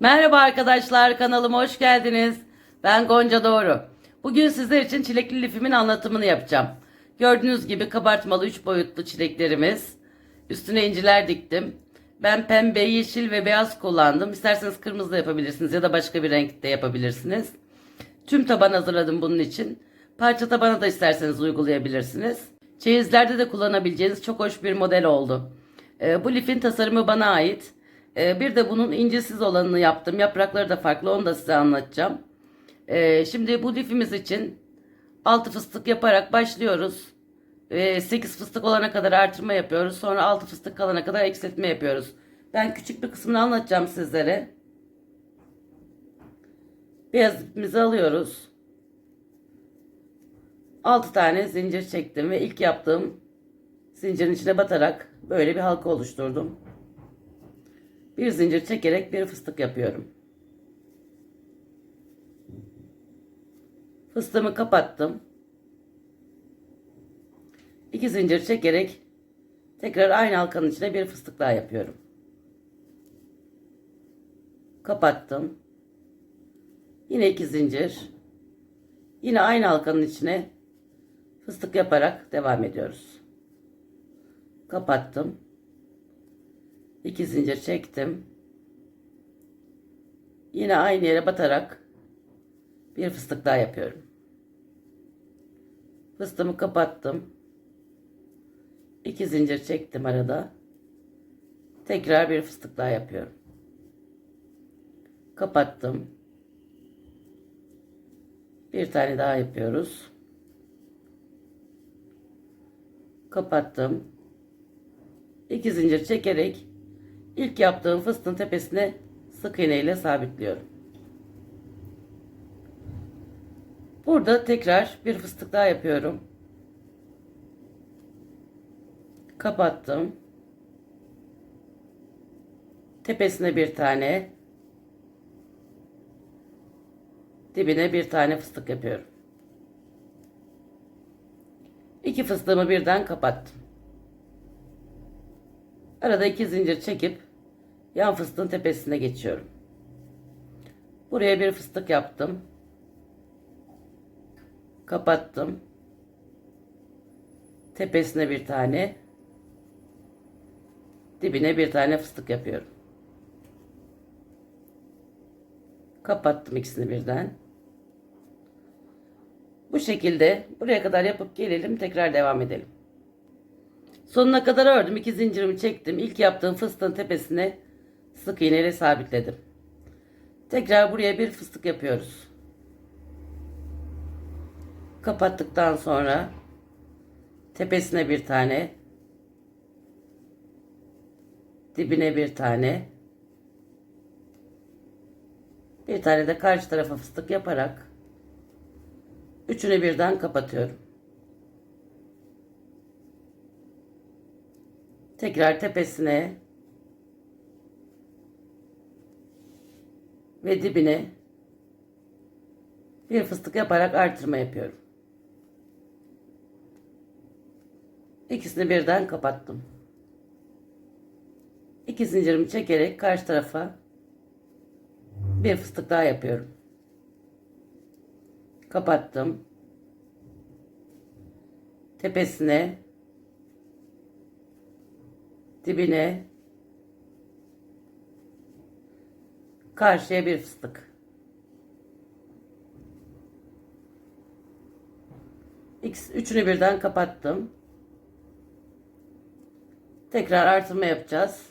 Merhaba arkadaşlar kanalıma hoş geldiniz. Ben Gonca Doğru. Bugün sizler için çilekli lifimin anlatımını yapacağım. Gördüğünüz gibi kabartmalı 3 boyutlu çileklerimiz. Üstüne inciler diktim. Ben pembe, yeşil ve beyaz kullandım. İsterseniz kırmızı da yapabilirsiniz ya da başka bir renkte yapabilirsiniz. Tüm taban hazırladım bunun için. Parça tabana da isterseniz uygulayabilirsiniz. Çeyizlerde de kullanabileceğiniz çok hoş bir model oldu. Ee, bu lifin tasarımı bana ait. Ee, bir de bunun incisiz olanını yaptım. Yaprakları da farklı onu da size anlatacağım. Ee, şimdi bu lifimiz için 6 fıstık yaparak başlıyoruz. 8 fıstık olana kadar artırma yapıyoruz. Sonra 6 fıstık kalana kadar eksiltme yapıyoruz. Ben küçük bir kısmını anlatacağım sizlere. Beyaz ipimizi alıyoruz. 6 tane zincir çektim ve ilk yaptığım zincirin içine batarak böyle bir halka oluşturdum. Bir zincir çekerek bir fıstık yapıyorum. Fıstığımı kapattım. İki zincir çekerek tekrar aynı halkanın içine bir fıstık daha yapıyorum. Kapattım. Yine iki zincir. Yine aynı halkanın içine fıstık yaparak devam ediyoruz. Kapattım. İki zincir çektim. Yine aynı yere batarak bir fıstık daha yapıyorum. Fıstığımı kapattım. İki zincir çektim arada. Tekrar bir fıstık daha yapıyorum. Kapattım. Bir tane daha yapıyoruz. Kapattım. İki zincir çekerek ilk yaptığım fıstığın tepesine sık iğne ile sabitliyorum. Burada tekrar bir fıstık daha yapıyorum. Kapattım. Tepesine bir tane. Dibine bir tane fıstık yapıyorum. İki fıstığımı birden kapattım. Arada iki zincir çekip yan fıstığın tepesine geçiyorum. Buraya bir fıstık yaptım. Kapattım. Tepesine bir tane. Dibine bir tane fıstık yapıyorum. Kapattım ikisini birden. Bu şekilde buraya kadar yapıp gelelim tekrar devam edelim. Sonuna kadar ördüm. iki zincirimi çektim. İlk yaptığım fıstığın tepesine sık iğne ile sabitledim. Tekrar buraya bir fıstık yapıyoruz. Kapattıktan sonra tepesine bir tane dibine bir tane bir tane de karşı tarafa fıstık yaparak üçünü birden kapatıyorum. Tekrar tepesine ve dibine bir fıstık yaparak artırma yapıyorum. İkisini birden kapattım. İki zincirimi çekerek karşı tarafa bir fıstık daha yapıyorum. Kapattım. Tepesine dibine karşıya bir fıstık. X üçünü birden kapattım. Tekrar artırma yapacağız.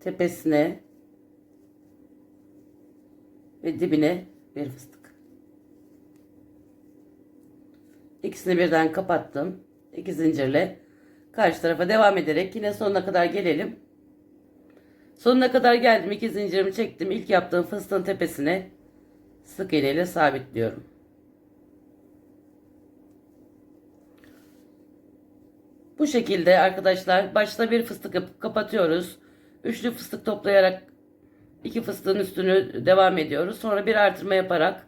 Tepesine ve dibine bir fıstık. İkisini birden kapattım. İki zincirle karşı tarafa devam ederek yine sonuna kadar gelelim. Sonuna kadar geldim. iki zincirimi çektim. İlk yaptığım fıstığın tepesine sık iğne ile sabitliyorum. Bu şekilde arkadaşlar başta bir fıstık yapıp kapatıyoruz. Üçlü fıstık toplayarak iki fıstığın üstünü devam ediyoruz. Sonra bir artırma yaparak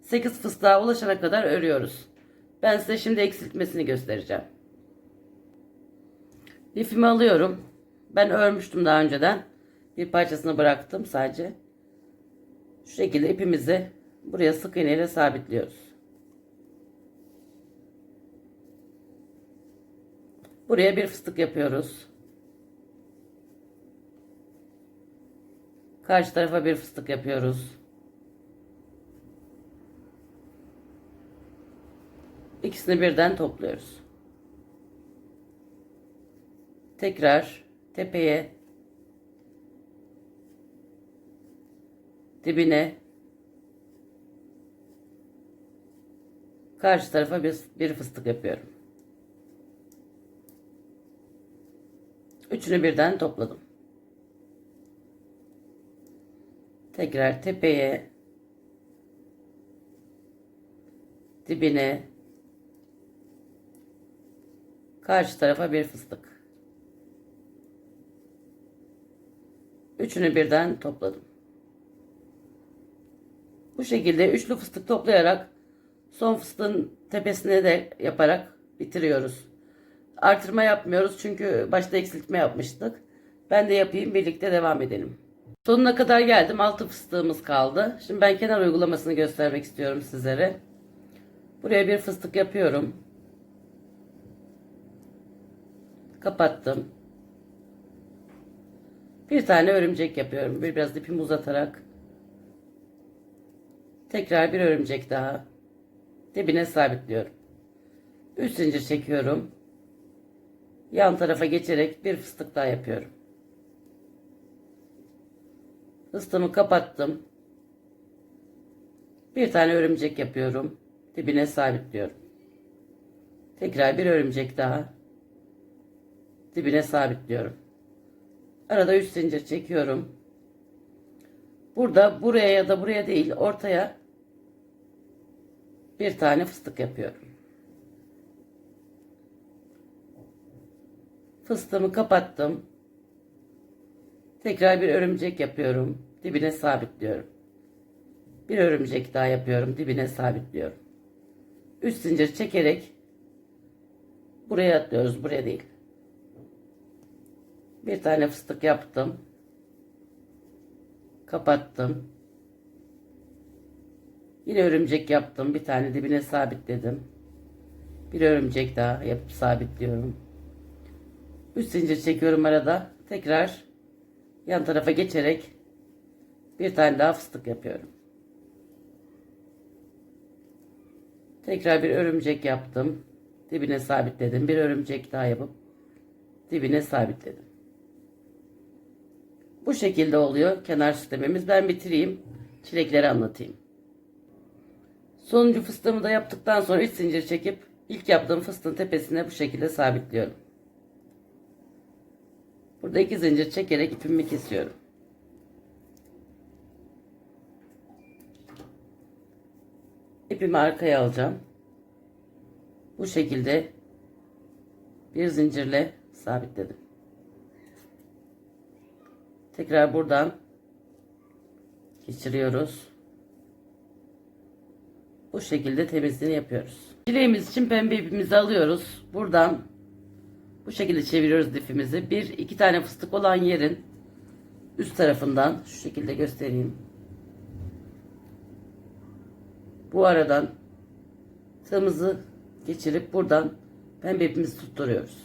8 fıstığa ulaşana kadar örüyoruz. Ben size şimdi eksiltmesini göstereceğim. Lifimi alıyorum. Ben örmüştüm daha önceden. Bir parçasını bıraktım sadece. Şu şekilde ipimizi buraya sık iğne ile sabitliyoruz. Buraya bir fıstık yapıyoruz. Karşı tarafa bir fıstık yapıyoruz. İkisini birden topluyoruz. Tekrar tepeye dibine karşı tarafa bir, bir fıstık yapıyorum. Üçünü birden topladım. Tekrar tepeye dibine karşı tarafa bir fıstık. Üçünü birden topladım. Bu şekilde üçlü fıstık toplayarak son fıstığın tepesine de yaparak bitiriyoruz. Artırma yapmıyoruz çünkü başta eksiltme yapmıştık. Ben de yapayım birlikte devam edelim. Sonuna kadar geldim. Altı fıstığımız kaldı. Şimdi ben kenar uygulamasını göstermek istiyorum sizlere. Buraya bir fıstık yapıyorum. Kapattım. Bir tane örümcek yapıyorum. Bir biraz ipimi uzatarak. Tekrar bir örümcek daha. Dibine sabitliyorum. 3 zincir çekiyorum. Yan tarafa geçerek bir fıstık daha yapıyorum. Fıstığımı kapattım. Bir tane örümcek yapıyorum. Dibine sabitliyorum. Tekrar bir örümcek daha. Dibine sabitliyorum. Arada 3 zincir çekiyorum. Burada buraya ya da buraya değil ortaya bir tane fıstık yapıyorum. Fıstığımı kapattım. Tekrar bir örümcek yapıyorum. Dibine sabitliyorum. Bir örümcek daha yapıyorum. Dibine sabitliyorum. 3 zincir çekerek buraya atlıyoruz. Buraya değil. Bir tane fıstık yaptım. Kapattım. Yine örümcek yaptım. Bir tane dibine sabitledim. Bir örümcek daha yapıp sabitliyorum. 3 zincir çekiyorum arada. Tekrar yan tarafa geçerek bir tane daha fıstık yapıyorum. Tekrar bir örümcek yaptım. Dibine sabitledim. Bir örümcek daha yapıp dibine sabitledim. Bu şekilde oluyor kenar sistemimiz. Ben bitireyim. Çilekleri anlatayım. Sonuncu fıstığımı da yaptıktan sonra 3 zincir çekip ilk yaptığım fıstığın tepesine bu şekilde sabitliyorum. Burada iki zincir çekerek ipimi kesiyorum. İpimi arkaya alacağım. Bu şekilde bir zincirle sabitledim. Tekrar buradan geçiriyoruz. Bu şekilde temizliğini yapıyoruz. Çileğimiz için pembe ipimizi alıyoruz. Buradan bu şekilde çeviriyoruz lifimizi. Bir iki tane fıstık olan yerin üst tarafından şu şekilde göstereyim. Bu aradan tığımızı geçirip buradan pembe ipimizi tutturuyoruz.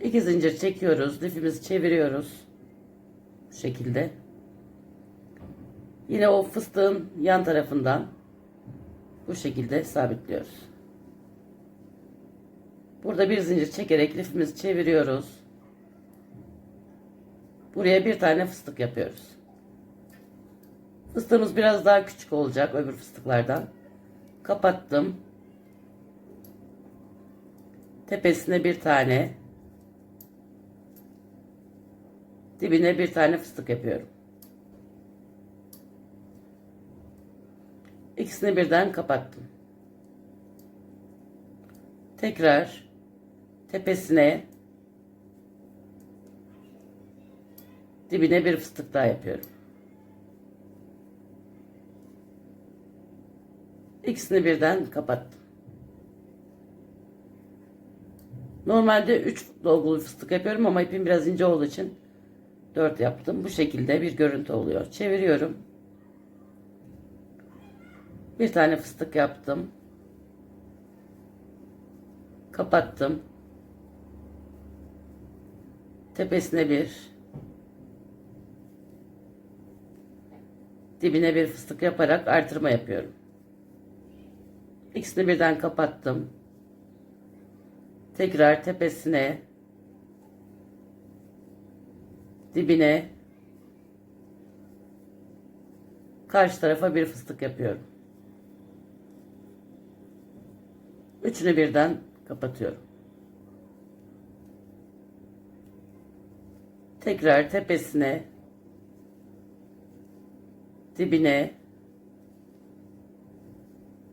İki zincir çekiyoruz. Lifimizi çeviriyoruz. Bu şekilde. Yine o fıstığın yan tarafından bu şekilde sabitliyoruz. Burada bir zincir çekerek lifimizi çeviriyoruz. Buraya bir tane fıstık yapıyoruz. Fıstığımız biraz daha küçük olacak öbür fıstıklardan. Kapattım. Tepesine bir tane. Dibine bir tane fıstık yapıyorum. İkisini birden kapattım. Tekrar tepesine dibine bir fıstık daha yapıyorum. İkisini birden kapattım. Normalde 3 dolgulu fıstık yapıyorum ama ipim biraz ince olduğu için 4 yaptım. Bu şekilde bir görüntü oluyor. Çeviriyorum. Bir tane fıstık yaptım. Kapattım. Tepesine bir. Dibine bir fıstık yaparak artırma yapıyorum. İkisini birden kapattım. Tekrar tepesine dibine karşı tarafa bir fıstık yapıyorum. Üçünü birden kapatıyorum. Tekrar tepesine dibine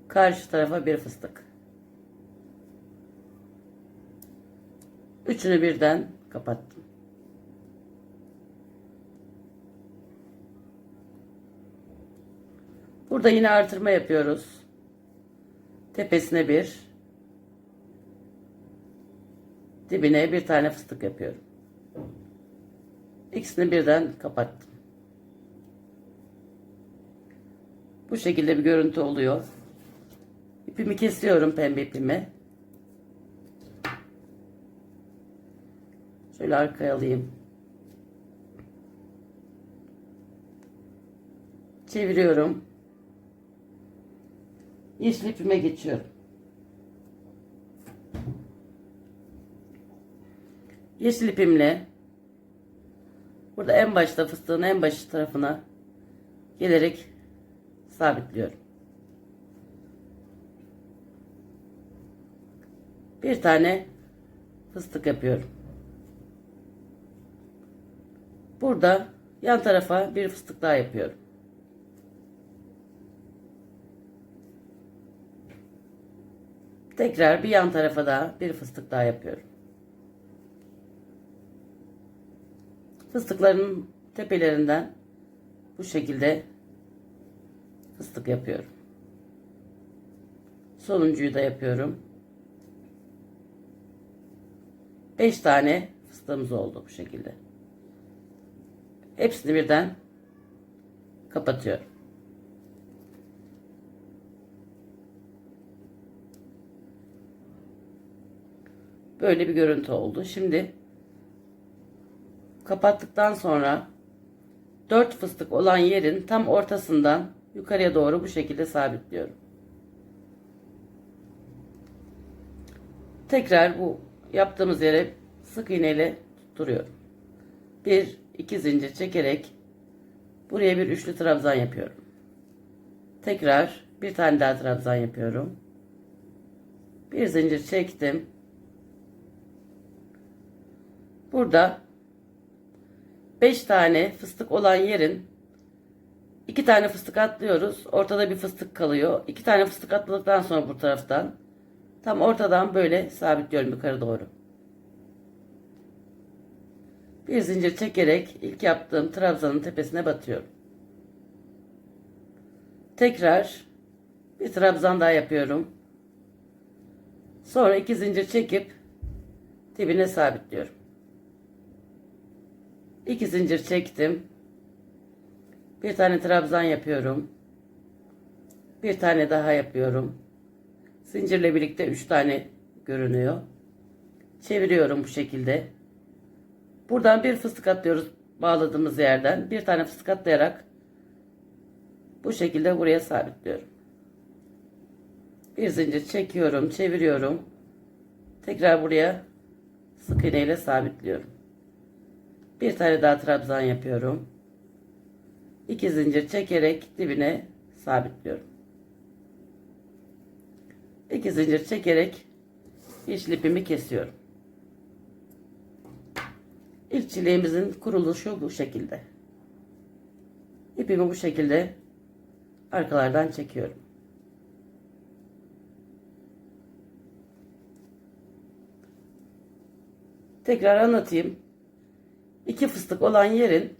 karşı tarafa bir fıstık. Üçünü birden kapattım. Burada yine artırma yapıyoruz. Tepesine bir, dibine bir tane fıstık yapıyorum. İkisini birden kapattım. Bu şekilde bir görüntü oluyor. İpimi kesiyorum pembe ipimi. Şöyle arkaya alayım. Çeviriyorum. Yeşil ipime geçiyorum. Yeşil ipimle burada en başta fıstığın en baş tarafına gelerek sabitliyorum. Bir tane fıstık yapıyorum. Burada yan tarafa bir fıstık daha yapıyorum. Tekrar bir yan tarafa daha bir fıstık daha yapıyorum. Fıstıkların tepelerinden bu şekilde fıstık yapıyorum. Sonuncuyu da yapıyorum. 5 tane fıstığımız oldu bu şekilde. Hepsini birden kapatıyorum. Böyle bir görüntü oldu. Şimdi kapattıktan sonra 4 fıstık olan yerin tam ortasından yukarıya doğru bu şekilde sabitliyorum. Tekrar bu yaptığımız yere sık iğneyle tutturuyorum. Bir iki zincir çekerek buraya bir üçlü trabzan yapıyorum. Tekrar bir tane daha trabzan yapıyorum. Bir zincir çektim. Burada 5 tane fıstık olan yerin iki tane fıstık atlıyoruz. Ortada bir fıstık kalıyor. İki tane fıstık atladıktan sonra bu taraftan tam ortadan böyle sabitliyorum yukarı doğru. Bir zincir çekerek ilk yaptığım trabzanın tepesine batıyorum. Tekrar bir trabzan daha yapıyorum. Sonra iki zincir çekip dibine sabitliyorum. İki zincir çektim. Bir tane trabzan yapıyorum. Bir tane daha yapıyorum. Zincirle birlikte üç tane görünüyor. Çeviriyorum bu şekilde. Buradan bir fıstık atlıyoruz bağladığımız yerden. Bir tane fıstık atlayarak bu şekilde buraya sabitliyorum. Bir zincir çekiyorum, çeviriyorum. Tekrar buraya sık iğne ile sabitliyorum. Bir tane daha trabzan yapıyorum. İki zincir çekerek dibine sabitliyorum. İki zincir çekerek yeşil ipimi kesiyorum. İlk çileğimizin kuruluşu bu şekilde. İpimi bu şekilde arkalardan çekiyorum. Tekrar anlatayım. İki fıstık olan yerin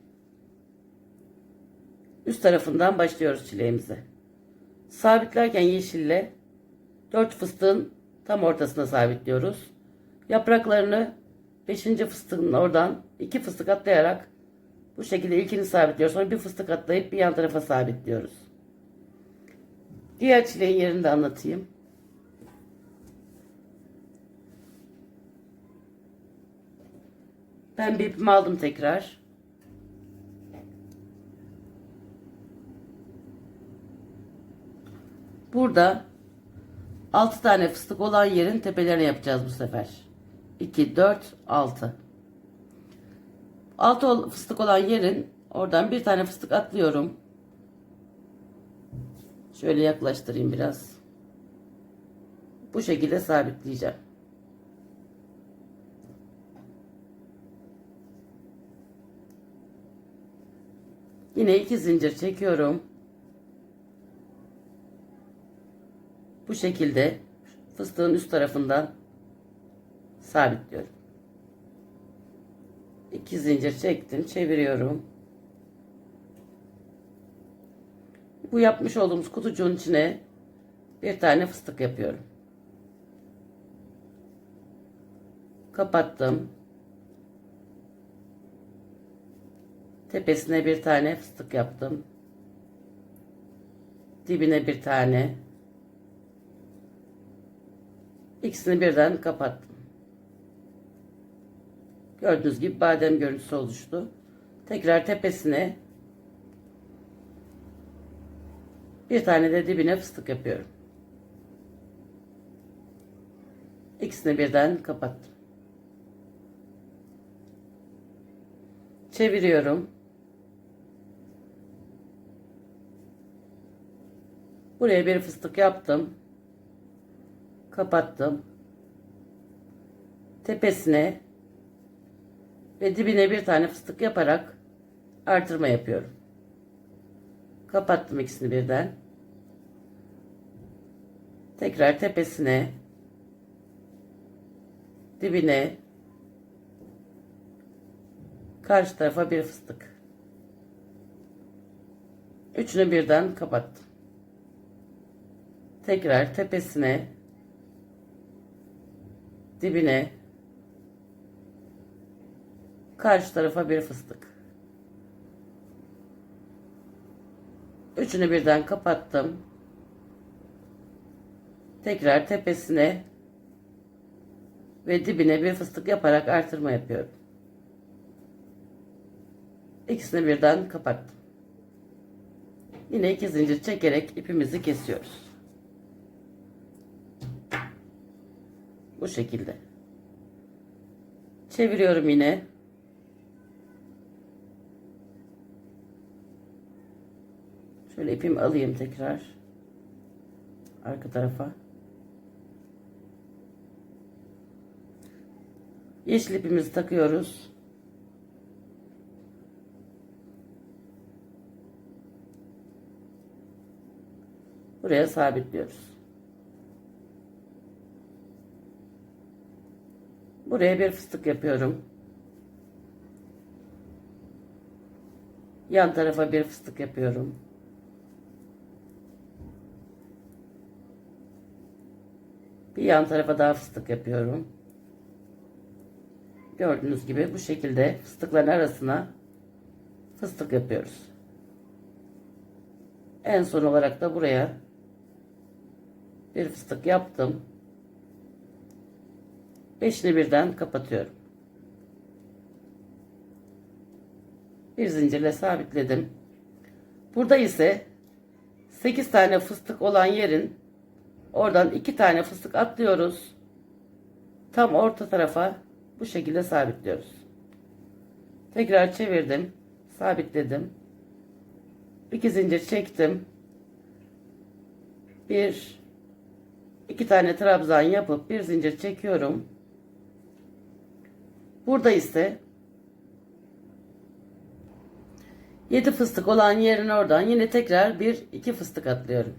üst tarafından başlıyoruz çileğimize. Sabitlerken yeşille dört fıstığın tam ortasına sabitliyoruz. Yapraklarını 5. fıstığın oradan 2 fıstık atlayarak bu şekilde ilkini sabitliyoruz. Sonra bir fıstık atlayıp bir yan tarafa sabitliyoruz. Diğer çileğin yerini de anlatayım. Ben bir aldım tekrar. Burada 6 tane fıstık olan yerin tepelerine yapacağız bu sefer. 2, 4, 6. 6 fıstık olan yerin oradan bir tane fıstık atlıyorum. Şöyle yaklaştırayım biraz. Bu şekilde sabitleyeceğim. Yine iki zincir çekiyorum. Bu şekilde fıstığın üst tarafından sabitliyorum. İki zincir çektim, çeviriyorum. Bu yapmış olduğumuz kutucuğun içine bir tane fıstık yapıyorum. Kapattım. Tepesine bir tane fıstık yaptım. Dibine bir tane. İkisini birden kapattım. Gördüğünüz gibi badem görüntüsü oluştu. Tekrar tepesine bir tane de dibine fıstık yapıyorum. İkisini birden kapattım. Çeviriyorum. Buraya bir fıstık yaptım. Kapattım. Tepesine ve dibine bir tane fıstık yaparak artırma yapıyorum. Kapattım ikisini birden. Tekrar tepesine dibine karşı tarafa bir fıstık. Üçünü birden kapattım. Tekrar tepesine dibine karşı tarafa bir fıstık. Üçünü birden kapattım. Tekrar tepesine ve dibine bir fıstık yaparak artırma yapıyorum. İkisini birden kapattım. Yine iki zincir çekerek ipimizi kesiyoruz. Bu şekilde. Çeviriyorum yine. Şöyle ipimi alayım tekrar. Arka tarafa. Yeşil ipimizi takıyoruz. Buraya sabitliyoruz. Buraya bir fıstık yapıyorum. Yan tarafa bir fıstık yapıyorum. Bir yan tarafa daha fıstık yapıyorum. Gördüğünüz gibi bu şekilde fıstıkların arasına fıstık yapıyoruz. En son olarak da buraya bir fıstık yaptım. Beşini birden kapatıyorum. Bir zincirle sabitledim. Burada ise 8 tane fıstık olan yerin oradan 2 tane fıstık atlıyoruz. Tam orta tarafa bu şekilde sabitliyoruz. Tekrar çevirdim. Sabitledim. 2 zincir çektim. Bir iki tane trabzan yapıp bir zincir çekiyorum. Burada ise 7 fıstık olan yerin oradan yine tekrar bir iki fıstık atlıyorum.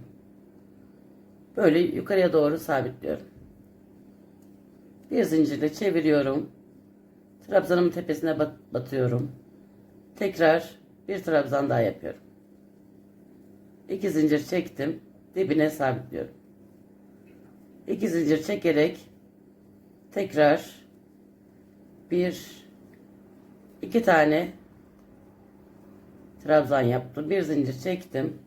Böyle yukarıya doğru sabitliyorum. Bir zincirle çeviriyorum. Trabzanımın tepesine bat batıyorum. Tekrar bir trabzan daha yapıyorum. İki zincir çektim. Dibine sabitliyorum. İki zincir çekerek tekrar bir iki tane trabzan yaptım. Bir zincir çektim.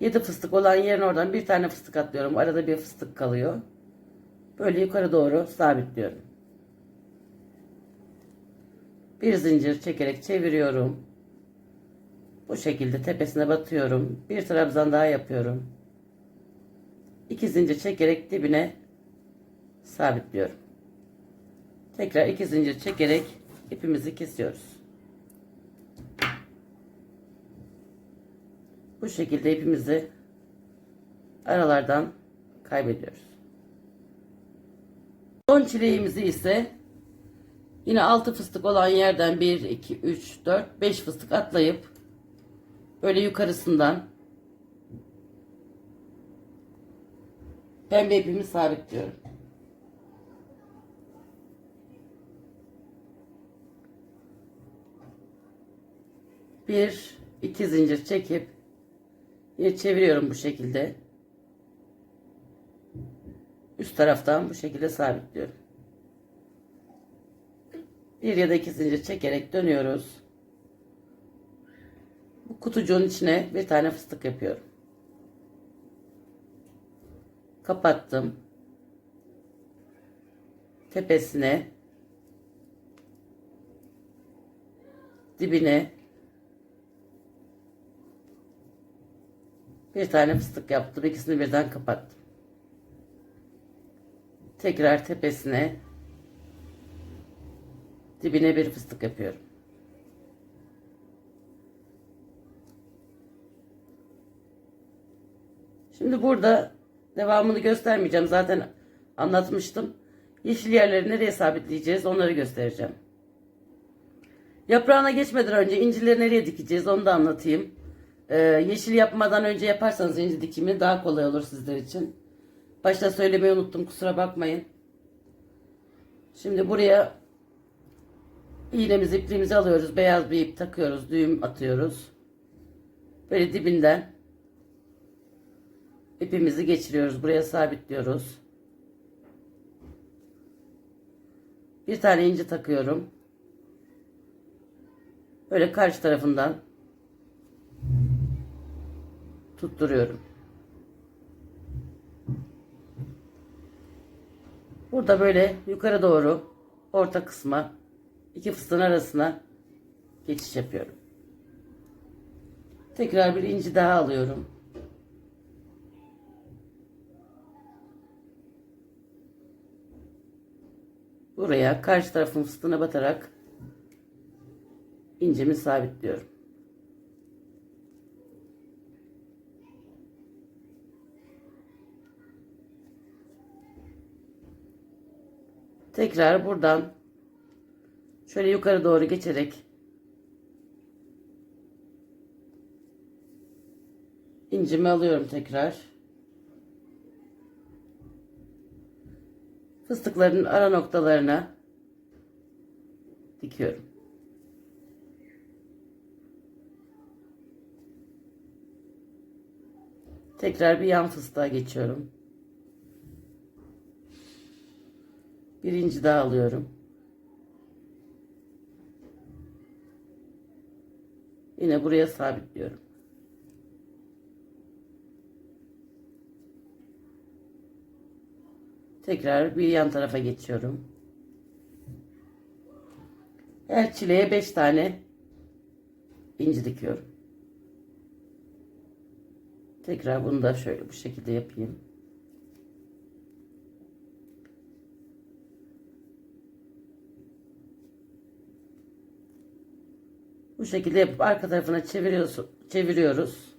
7 fıstık olan yerin oradan bir tane fıstık atlıyorum. Arada bir fıstık kalıyor. Böyle yukarı doğru sabitliyorum. Bir zincir çekerek çeviriyorum. Bu şekilde tepesine batıyorum. Bir trabzan daha yapıyorum. İki zincir çekerek dibine sabitliyorum. Tekrar iki zincir çekerek ipimizi kesiyoruz. Bu şekilde ipimizi aralardan kaybediyoruz. Son çileğimizi ise yine 6 fıstık olan yerden 1, 2, 3, 4, 5 fıstık atlayıp böyle yukarısından pembe ipimi sabitliyorum. Bir, iki zincir çekip Yine çeviriyorum bu şekilde. Üst taraftan bu şekilde sabitliyorum. Bir ya da iki zincir çekerek dönüyoruz. Bu kutucuğun içine bir tane fıstık yapıyorum. Kapattım. Tepesine dibine Bir tane fıstık yaptım. İkisini birden kapattım. Tekrar tepesine dibine bir fıstık yapıyorum. Şimdi burada devamını göstermeyeceğim. Zaten anlatmıştım. Yeşil yerleri nereye sabitleyeceğiz onları göstereceğim. Yaprağına geçmeden önce incileri nereye dikeceğiz onu da anlatayım. Ee, yeşil yapmadan önce yaparsanız inci dikimi daha kolay olur sizler için. Başta söylemeyi unuttum kusura bakmayın. Şimdi buraya iğnemizi ipliğimizi alıyoruz. Beyaz bir ip takıyoruz. Düğüm atıyoruz. Böyle dibinden ipimizi geçiriyoruz. Buraya sabitliyoruz. Bir tane inci takıyorum. Böyle karşı tarafından tutturuyorum. Burada böyle yukarı doğru orta kısma iki fıstığın arasına geçiş yapıyorum. Tekrar bir inci daha alıyorum. Buraya karşı tarafın fıstığına batarak incimi sabitliyorum. Tekrar buradan şöyle yukarı doğru geçerek incimi alıyorum tekrar. Fıstıkların ara noktalarına dikiyorum. Tekrar bir yan fıstığa geçiyorum. Birinci daha alıyorum. Yine buraya sabitliyorum. Tekrar bir yan tarafa geçiyorum. Her çileğe 5 tane inci dikiyorum. Tekrar bunu da şöyle bu şekilde yapayım. Bu şekilde yapıp arka tarafına çeviriyoruz. çeviriyoruz.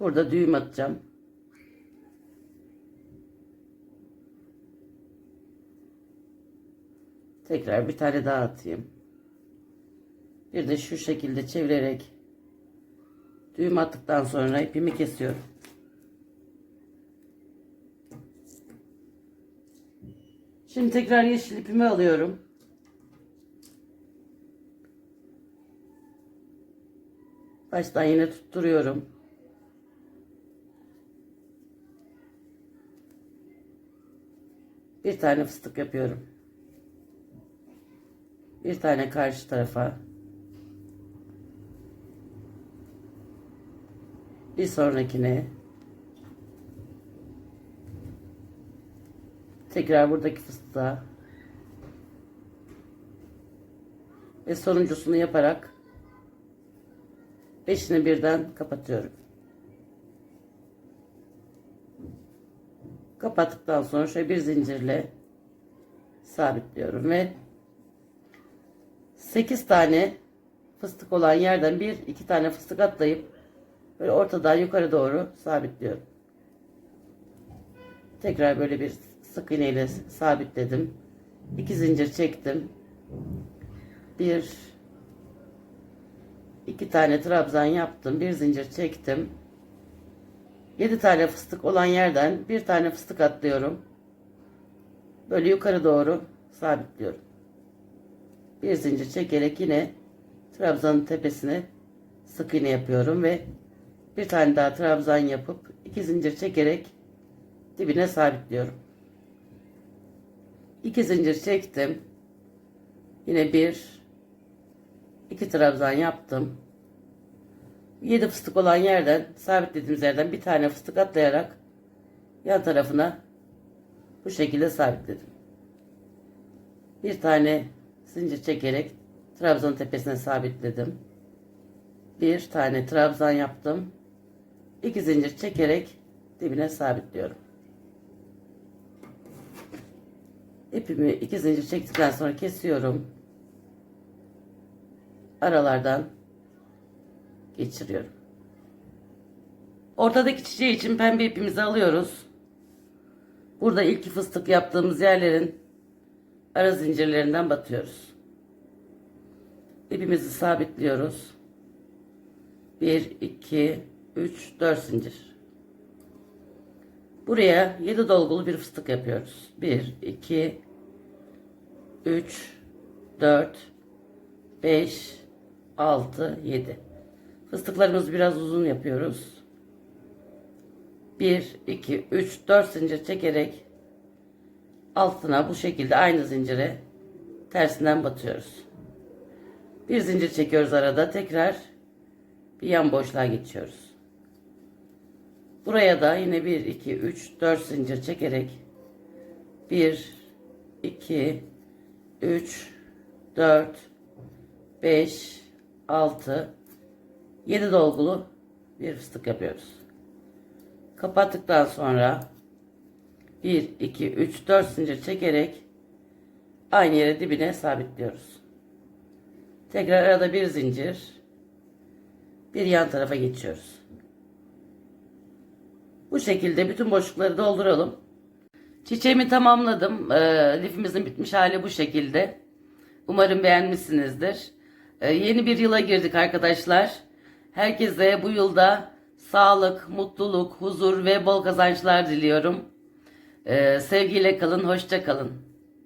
Burada düğüm atacağım. Tekrar bir tane daha atayım. Bir de şu şekilde çevirerek düğüm attıktan sonra ipimi kesiyorum. Şimdi tekrar yeşil ipimi alıyorum. Baştan yine tutturuyorum. Bir tane fıstık yapıyorum. Bir tane karşı tarafa. Bir sonrakine. Tekrar buradaki fıstığa. Ve sonuncusunu yaparak beşini birden kapatıyorum. Kapattıktan sonra şöyle bir zincirle sabitliyorum ve 8 tane fıstık olan yerden bir iki tane fıstık atlayıp böyle ortadan yukarı doğru sabitliyorum. Tekrar böyle bir sık iğne ile sabitledim. İki zincir çektim. Bir iki tane trabzan yaptım. Bir zincir çektim. 7 tane fıstık olan yerden bir tane fıstık atlıyorum. Böyle yukarı doğru sabitliyorum. Bir zincir çekerek yine trabzanın tepesine sık iğne yapıyorum ve bir tane daha trabzan yapıp iki zincir çekerek dibine sabitliyorum. İki zincir çektim. Yine bir iki trabzan yaptım. 7 fıstık olan yerden sabitlediğimiz yerden bir tane fıstık atlayarak yan tarafına bu şekilde sabitledim. Bir tane zincir çekerek trabzanın tepesine sabitledim. Bir tane trabzan yaptım. İki zincir çekerek dibine sabitliyorum. İpimi iki zincir çektikten sonra kesiyorum. Aralardan geçiriyorum. Ortadaki çiçeği için pembe ipimizi alıyoruz. Burada ilk fıstık yaptığımız yerlerin ara zincirlerinden batıyoruz. İpimizi sabitliyoruz. 1, 2, 3, 4 zincir. Buraya 7 dolgulu bir fıstık yapıyoruz. 1, 2, 3, 4, 5, 6, 7. Fıstıklarımızı biraz uzun yapıyoruz. 1, 2, 3, 4 zincir çekerek altına bu şekilde aynı zincire tersinden batıyoruz. Bir zincir çekiyoruz arada tekrar bir yan boşluğa geçiyoruz. Buraya da yine 1, 2, 3, 4 zincir çekerek 1, 2, 3, 4, 5, 6, 7 dolgulu bir fıstık yapıyoruz. Kapattıktan sonra 1, 2, 3, 4 zincir çekerek aynı yere dibine sabitliyoruz. Tekrar arada bir zincir bir yan tarafa geçiyoruz. Bu şekilde bütün boşlukları dolduralım. Çiçeğimi tamamladım. Ee, lifimizin bitmiş hali bu şekilde. Umarım beğenmişsinizdir. Ee, yeni bir yıla girdik arkadaşlar. Herkese bu yılda sağlık, mutluluk, huzur ve bol kazançlar diliyorum. Ee, sevgiyle kalın, hoşça kalın.